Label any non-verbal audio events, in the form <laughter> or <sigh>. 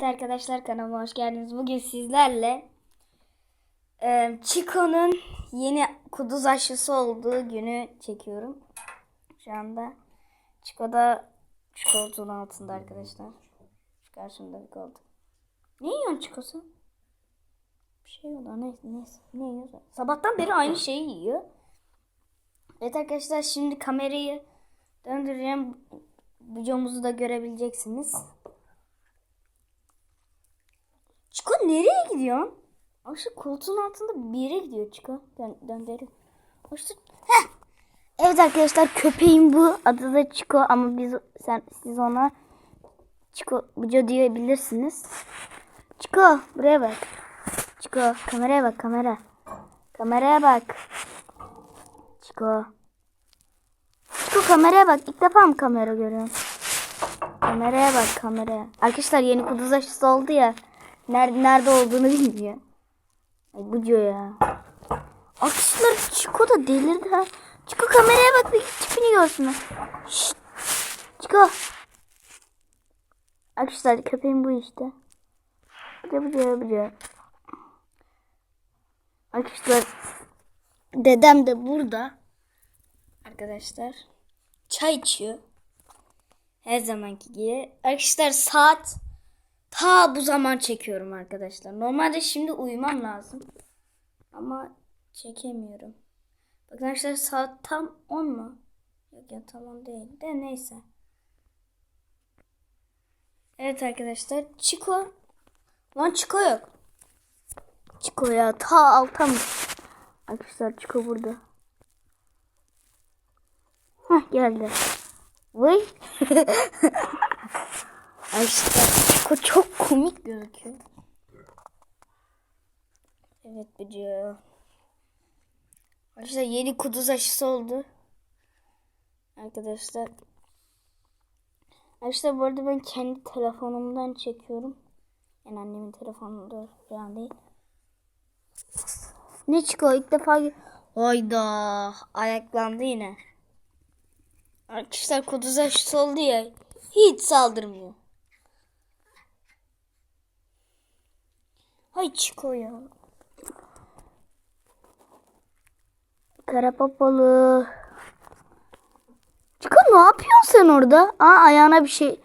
Evet arkadaşlar kanalıma hoş geldiniz. Bugün sizlerle e, Chico'nun yeni kuduz aşısı olduğu günü çekiyorum. Şu anda Chico da şu koltuğun altında arkadaşlar. Şu karşımda bir koltuk. Ne yiyorsun Chico sen? Bir şey yok neyse, neyse. Ne yiyorsun? Sabahtan beri aynı şeyi yiyor. Evet arkadaşlar şimdi kamerayı döndüreceğim. Videomuzu da görebileceksiniz. Çiko nereye gidiyorsun? Aa, şu koltuğun altında bir yere gidiyor Çiko. Dön, döndürü. Hoşça... Heh. Evet arkadaşlar köpeğim bu. Adı da Çiko ama biz sen siz ona Çiko Buco diyebilirsiniz. Çiko buraya bak. Çiko kameraya bak kamera. Kameraya bak. Çiko. Çiko kameraya bak. İlk defa mı kamera görüyorsun? Kameraya bak kameraya. Arkadaşlar yeni kuduz aşısı oldu ya. Nerede, nerede olduğunu bilmiyor. Bu diyor ya. Arkadaşlar Çiko da delirdi ha. Çiko kameraya bak bir tipini görsün. Şşt. Çiko. Arkadaşlar köpeğim bu işte. Bu diyor bu diyor. Arkadaşlar dedem de burada. Arkadaşlar çay içiyor. Her zamanki gibi. Arkadaşlar saat ta bu zaman çekiyorum arkadaşlar. Normalde şimdi uyumam lazım. Ama çekemiyorum. Bakın arkadaşlar saat tam 10 mu? Yok ya tamam değil de neyse. Evet arkadaşlar Chico. Lan Chico yok. Chico ya ta alta mı? Arkadaşlar Chico burada. Hah geldi. Vay. <laughs> Arkadaşlar Chico çok komik gözüküyor. Evet bıcı. Arkadaşlar yeni kuduz aşısı oldu. Arkadaşlar. Arkadaşlar bu arada ben kendi telefonumdan çekiyorum. Yani annemin telefonunda falan değil. Ne çıkıyor ilk defa Hayda ayaklandı yine. Arkadaşlar kuduz aşısı oldu ya hiç saldırmıyor. Hay Çiko. Kara papalı. Çiko ne yapıyorsun sen orada? Aa ayağına bir şey